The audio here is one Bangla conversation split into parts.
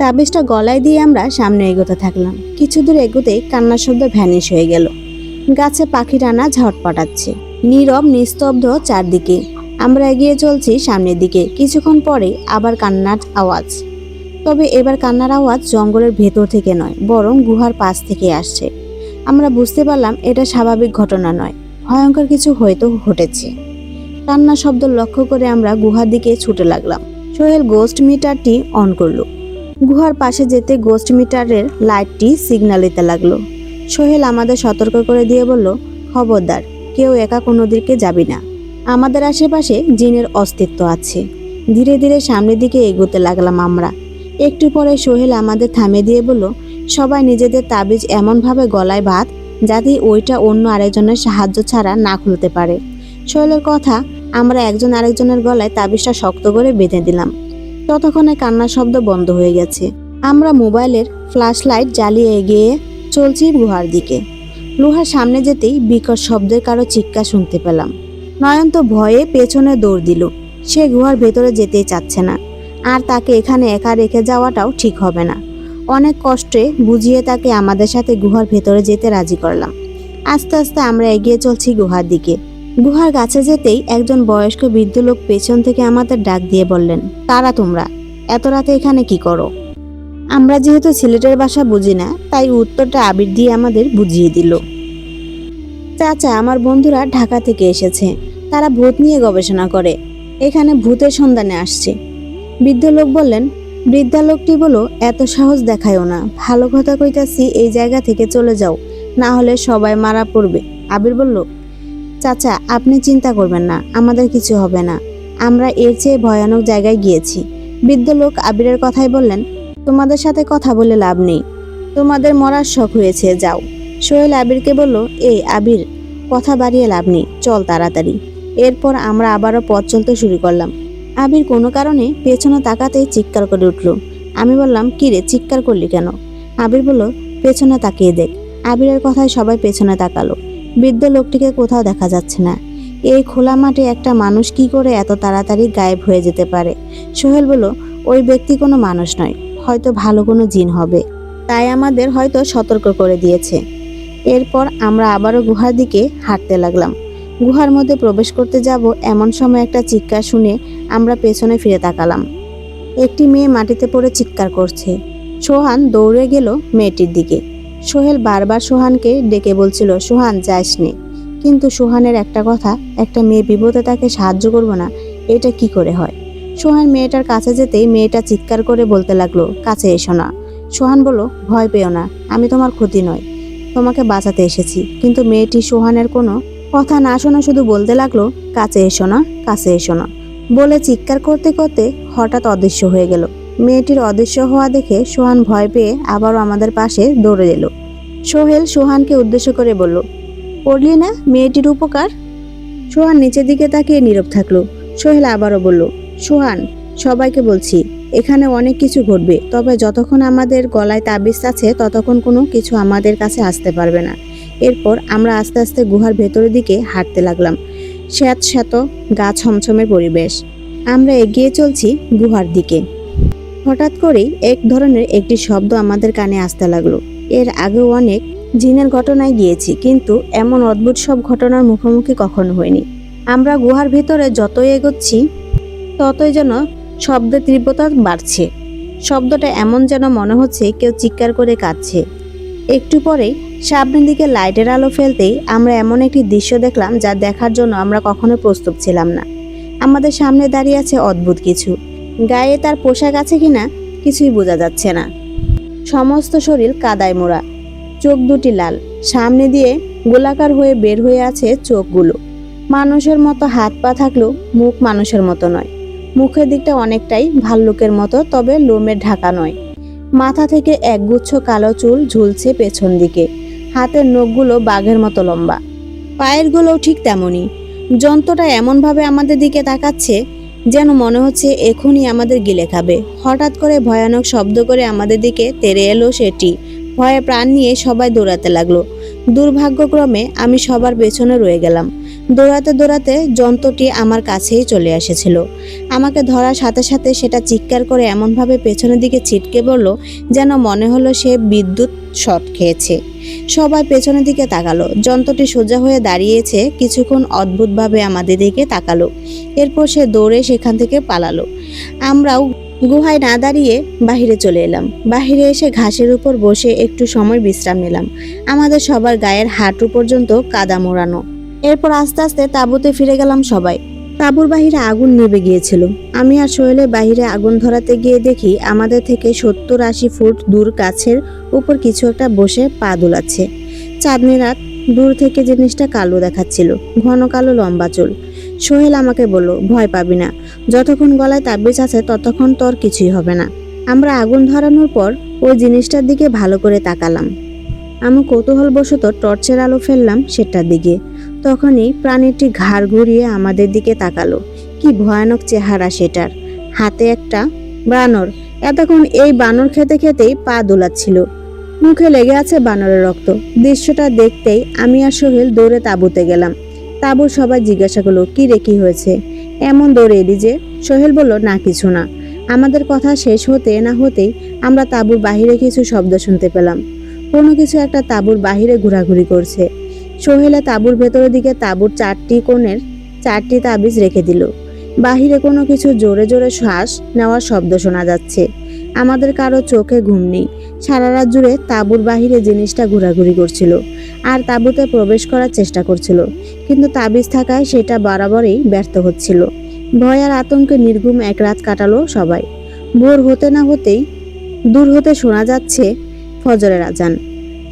তাবিজটা গলায় দিয়ে আমরা সামনে এগোতে থাকলাম। কিছু দূর এগোতেই কান্নার শব্দ ভ্যানিশ হয়ে গেল। গাছে পাখি রানা ঝট পাঠাচ্ছে নীরব, নিস্তব্ধ চারদিকে। আমরা এগিয়ে চলছি সামনের দিকে। কিছুক্ষণ পরে আবার কান্নার আওয়াজ। তবে এবার কান্নার আওয়াজ জঙ্গলের ভেতর থেকে নয়, বরং গুহার পাশ থেকে আসছে। আমরা বুঝতে পারলাম এটা স্বাভাবিক ঘটনা নয়। ভয়ঙ্কর কিছু হয়তো ঘটেছে। কান্নার শব্দ লক্ষ্য করে আমরা গুহার দিকে ছুটে লাগলাম। সোহেল গোস্ট মিটারটি অন করল। গুহার পাশে যেতে গোস্ট মিটারের লাইটটি সিগন্যাল দিতে লাগল। সোহেল আমাদের সতর্ক করে দিয়ে বলল, খবরদার, কেউ একা কোনো দিকে যাবি না। আমাদের আশেপাশে জিনের অস্তিত্ব আছে। ধীরে ধীরে সামনের দিকে এগোতে লাগলাম আমরা। একটু পরে সোহেল আমাদের থামিয়ে দিয়ে বলল, সবাই নিজেদের তাবিজ এমনভাবে গলায় বাঁধ, যাতে ওইটা অন্য আরেকজনের সাহায্য ছাড়া না খুলতে পারে। সোহেলের কথা আমরা একজন আরেকজনের গলায় তাবিজটা শক্ত করে বেঁধে দিলাম। ততক্ষণে কান্নার শব্দ বন্ধ হয়ে গেছে। আমরা মোবাইলের ফ্ল্যাশ লাইট জ্বালিয়ে এগিয়ে চলছি গুহার দিকে। লোহার সামনে যেতেই বিকট শব্দের কারও চিৎকার শুনতে পেলাম। নয়ন তো ভয়ে পেছনে দৌড় দিল। সে গুহার ভেতরে যেতেই চাচ্ছে না। আর তাকে এখানে একা রেখে যাওয়াটাও ঠিক হবে না। অনেক কষ্টে বুঝিয়ে তাকে আমাদের সাথে গুহার ভেতরে যেতে রাজি করলাম। আস্তে আস্তে আমরা এগিয়ে চলছি গুহার দিকে। গুহার কাছে যেতেই একজন বয়স্ক বৃদ্ধ লোক পেছন থেকে আমাদের ডাক দিয়ে বললেন তারা তোমরা? এত রাতে এখানে কি করো? আমরা যেহেতু সিলেটের বাসা বুঝি না, তাই উত্তরটা আবির দিয়ে আমাদের বুঝিয়ে দিল। চাচা, আমার বন্ধুরা ঢাকা থেকে এসেছে। তারা ভূত নিয়ে গবেষণা করে। এখানে ভূতের সন্ধানে আসছে। বৃদ্ধ লোক বললেন, বৃদ্ধা লোকটি বলো, এত সাহস দেখায়ও না। ভালো কথা কইতাছি, এই জায়গা থেকে চলে যাও। না হলে সবাই মারা পড়বে। আবির বলল চাচা, আপনি চিন্তা করবেন না, আমাদের কিছু হবে না। আমরা এর চেয়ে ভয়ানক জায়গায় গিয়েছি। বৃদ্ধ লোক আবিরের কথাই বললেন, তোমাদের সাথে কথা বলে লাভ নেই। তোমাদের মরার শখ হয়েছে, যাও। সোহেল আবিরকে বলল, এই আবির, কথা বাড়িয়ে লাভ নেই, চল তাড়াতাড়ি। এরপর আমরা আবারও পথ চলতে শুরু করলাম। আবির কোনো কারণে পেছনে তাকাতেই চিৎকার করে উঠল। আমি বললাম, কি রে, চিৎকার করলি কেন? আবির বলল, পেছনে তাকিয়ে দেখ। আবিরের কথায় সবাই পেছনে তাকালো। বৃদ্ধ লোকটিকে কোথাও দেখা যাচ্ছে না। এই খোলা মাঠে একটা মানুষ কি করে এত তাড়াতাড়ি গায়েব হয়ে যেতে পারে? সোহেল বলল, ওই ব্যক্তি কোনো মানুষ নয়, হয়তো ভালো কোনো জিন হবে। তাই আমাদের হয়তো সতর্ক করে দিয়েছে। এরপর আমরা আবারও গুহার দিকে হাঁটতে লাগলাম। গুহার মধ্যে প্রবেশ করতে যাব এমন সময় একটা চিৎকার শুনে আমরা পেছনে ফিরে তাকালাম। একটি মেয়ে মাটিতে পড়ে চিৎকার করছে। সোহান দৌড়ে গেল মেয়েটির দিকে। সোহেল বারবার সোহানকে ডেকে বলছিল, সোহান, যাস নে। কিন্তু সোহানের একটা কথা, একটা মেয়ে বিপদে তাকে সাহায্য করব না, এটা কি করে হয়? সোহান মেয়েটার কাছে যেতেই মেয়েটা চিৎকার করে বলতে লাগল, কাছে এসো না। সোহান বলল, ভয় পেও না, আমি তোমার ক্ষতি নয়, তোমাকে বাঁচাতে এসেছি। কিন্তু মেয়েটি সোহানের কোনো কথা না শোনা শুধু বলতে লাগল, কাছে এসো না, কাছে এসো না। বলে চিৎকার করতে করতে হঠাৎ অদৃশ্য হয়ে গেল। মেয়েটির অদৃশ্য হওয়া দেখে সোহান ভয় পেয়ে আবারও আমাদের পাশে দৌড়ে এলো। সোহেল সোহানকে উদ্দেশ্য করে বলল, পড়লি না? মেয়েটির উপকার? সোহান নিচের দিকে তাকিয়ে নীরব থাকল। সোহেল আবারও বলল, সোহান, সবাইকে বলছি, এখানে অনেক কিছু ঘটবে, তবে যতক্ষণ আমাদের গলায় তাবিজ আছে, ততক্ষণ কোনো কিছু আমাদের কাছে আসতে পারবে না। এরপর আমরা আস্তে আস্তে গুহার ভেতরের দিকে হাঁটতে লাগলাম। স্যাঁত স্যাঁত গা ছমছমে পরিবেশ। আমরা এগিয়ে চলছি গুহার দিকে। হঠাৎ করেই এক ধরনের একটি শব্দ আমাদের কানে আসতে লাগল। এর আগেও অনেক জিনের ঘটনায় গিয়েছি, কিন্তু এমন অদ্ভুত সব ঘটনার মুখোমুখি কখনো হয়নি। আমরা গুহার ভিতরে যতই এগোচ্ছি, ততই যেন শব্দের তীব্রতা বাড়ছে। শব্দটা এমন যেন মনে হচ্ছে কেউ চিৎকার করে কাঁদছে। একটু পরেই সামনের দিকে লাইটের আলো ফেলতেই আমরা এমন একটি দৃশ্য দেখলাম যা দেখার জন্য আমরা কখনো প্রস্তুত ছিলাম না। আমাদের সামনে দাঁড়িয়ে আছে অদ্ভুত কিছু। গায়ে তার পোশাক আছে কিনা কিছুই বোঝা যাচ্ছে না। সমস্ত শরীর কাদায় মোড়া। চোখ দুটি লাল। সামনে দিয়ে গোলাকার হয়ে বের হয়ে আছে চোখগুলো। মানুষের মতো হাত পা থাকলেও মুখ মানুষের মতো নয়। মুখের দিকটা অনেকটাই ভাল্লুকের মতো, তবে লোমের ঢাকা নয়। মাথা থেকে একগুচ্ছ কালো চুল ঝুলছে পেছন দিকে। হাতের নখগুলো বাঘের মতো লম্বা। পায়ের গুলোও ঠিক তেমনই। যন্ত্রটা এমনভাবে আমাদের দিকে তাকাচ্ছে যেন মনে হচ্ছে এখনই আমাদের গিলে খাবে। হঠাৎ করে ভয়ানক শব্দ করে আমাদের দিকে তেরে এলো সেটি। ভয়ে প্রাণ নিয়ে সবাই দৌড়াতে লাগল। দুর্ভাগ্যক্রমে আমি সবার পেছনে রয়ে গেলাম। দৌড়াতে দৌড়াতে যন্ত্রটি আমার কাছেই চলে এসেছিল। আমাকে ধরার সাথে সাথে সেটা চিৎকার করে এমনভাবে পেছনের দিকে ছিটকে পড়ল যেন মনে হলো সে বিদ্যুৎ শট খেয়েছে। সবাই পেছনের দিকে তাকালো। যন্ত্রটি সোজা হয়ে দাঁড়িয়েছে, কিছুক্ষণ অদ্ভুতভাবে আমাদের দিকে তাকালো। এরপর সে দৌড়ে সেখান থেকে পালালো। আমরাও গুহায় না দাঁড়িয়ে বাহিরে চলে এলাম। বাহিরে এসে ঘাসের উপর বসে একটু সময় বিশ্রাম নিলাম। আমাদের সবার গায়ের হাঁটু পর্যন্ত কাদা মোড়ানো। এরপর আস্তে আস্তে তাঁবুতে ফিরে গেলাম সবাই। তাঁবুর বাহিরে আগুন নেবে গিয়েছিল। আমি আর সোহেলে বাহিরে আগুন ধরাতে গিয়ে দেখি আমাদের থেকে সত্তর আশি ফুট দূর গাছের উপর কিছু একটা বসে পা দুলাচ্ছে। চাঁদনি রাত দূর থেকে জিনিসটা কালো দেখাচ্ছিল, ঘন কালো লম্বা চুল। সোহেল আমাকে বলল, ভয় পাবি না। যতক্ষণ গলায় তাবিজ আছে ততক্ষণ তোর কিছুই হবে না। আমরা আগুন ধরানোর পর ওই জিনিসটার দিকে ভালো করে তাকালাম। আমি কৌতূহলবশত টর্চের আলো ফেললাম সেটার দিকে। তখনই প্রাণীটি ঘাড় ঘুরিয়ে আমাদের দিকে তাকালো। কি ভয়ানক চেহারা সেটার। হাতে একটা বানর। এতক্ষণ এই বানর খেতে খেতেই পা দোলাচ্ছিল। মুখে লেগে আছে বানরের রক্ত। দৃশ্যটা দেখতেই আমি আর সোহেল দৌড়ে তাঁবুতে গেলাম। তাঁবুর সবাই জিজ্ঞাসা করল, কি রে, কি হয়েছে? এমন দৌড়ে এলি যে? সোহেল বলল, না, কিছু না। আমাদের কথা শেষ হতে না হতেই আমরা তাঁবুর বাহিরে কিছু শব্দ শুনতে পেলাম। কোনো কিছু একটা তাঁবুর বাহিরে ঘোরাঘুরি করছে। সোহেলা তাঁবুর ভেতরের দিকে তাঁবুর চারটি কোণের চারটি তাবিজ রেখে দিল। বাহিরে কোনো কিছু জোরে জোরে শ্বাস নেওয়ার শব্দ শোনা যাচ্ছে। আমাদের কারও চোখে ঘুম নেই। সারা রাত জুড়ে তাঁবুর বাহিরে জিনিসটা ঘোরাঘুরি করছিল আর তাঁবুতে প্রবেশ করার চেষ্টা করছিল। কিন্তু তাবিজ থাকায় সেটা বরাবরই ব্যর্থ হচ্ছিল। ভয় আর আতঙ্কে নির্ঘুম এক রাত কাটালো সবাই। ভোর হতে না হতেই, দূর হতে শোনা যাচ্ছে ফজরের আজান।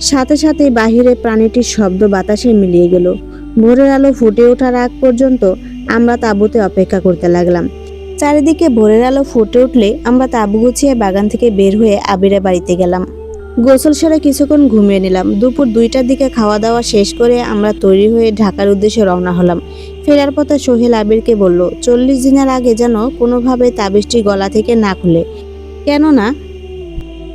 সাথে সাথে বাহিরে প্রাণীটির শব্দ বাতাসে মিলিয়ে গেল। ভোরের আলো ফুটে ওঠার আগ পর্যন্ত আমরা তাঁবুতে অপেক্ষা করতে লাগলাম। চারিদিকে ভোরের আলো ফুটে উঠলে আমরা তাঁবু গুছিয়ে বাগান থেকে বের হয়ে আবিরে বাড়িতে গেলাম। গোসল সেরে কিছুক্ষণ ঘুমিয়ে নিলাম। দুপুর দুইটার দিকে খাওয়া দাওয়া শেষ করে আমরা তৈরি হয়ে ঢাকার উদ্দেশ্যে রওনা হলাম। ফেরার পথে সোহেল আবিরকে বলল, চল্লিশ দিনের আগে যেন কোনোভাবে তাবিজটি গলা থেকে না খুলে। কেননা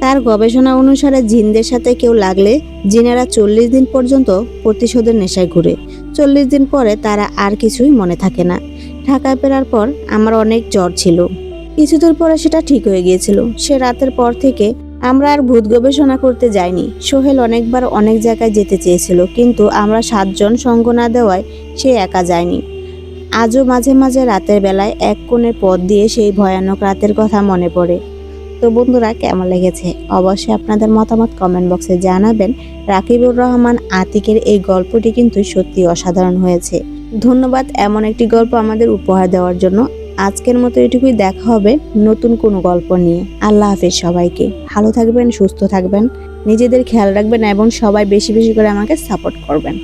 তার গবেষণা অনুসারে জিনদের সাথে কেউ লাগলে জিনেরা চল্লিশ দিন পর্যন্ত প্রতিশোধের নেশায় ঘুরে। চল্লিশ দিন পরে তারা আর কিছুই মনে থাকে না। ঢাকায় ফেরার পর আমার অনেক জ্বর ছিল। কিছুদূর পরে সেটা ঠিক হয়ে গিয়েছিল। সে রাতের পর থেকে আমরা আর ভূত গবেষণা করতে যাইনি। সোহেল অনেকবার অনেক জায়গায় যেতে চেয়েছিল, কিন্তু আমরা সাতজন সঙ্গ না দেওয়ায় সে একা যায়নি। আজও মাঝে মাঝে রাতের বেলায় এক কোণের পথ দিয়ে সেই ভয়ানক রাতের কথা মনে পড়ে। তো বন্ধুরা, কেমন লেগেছে? অবশ্যই আপনাদের মতামত কমেন্ট বক্সে জানাবেন। রাকিবুর রহমান আতিকের এই গল্পটি কিন্তু সত্যি অসাধারণ হয়েছে। ধন্যবাদ এমন একটি গল্প আমাদের উপহার দেওয়ার জন্য। আজকের মতো এটুকুই দেখা হবে নতুন কোনো গল্প নিয়ে। আল্লাহ হাফিজ সবাইকে। ভালো থাকবেন, সুস্থ থাকবেন। নিজেদের খেয়াল রাখবেন এবং সবাই বেশি বেশি করে আমাকে সাপোর্ট করবেন।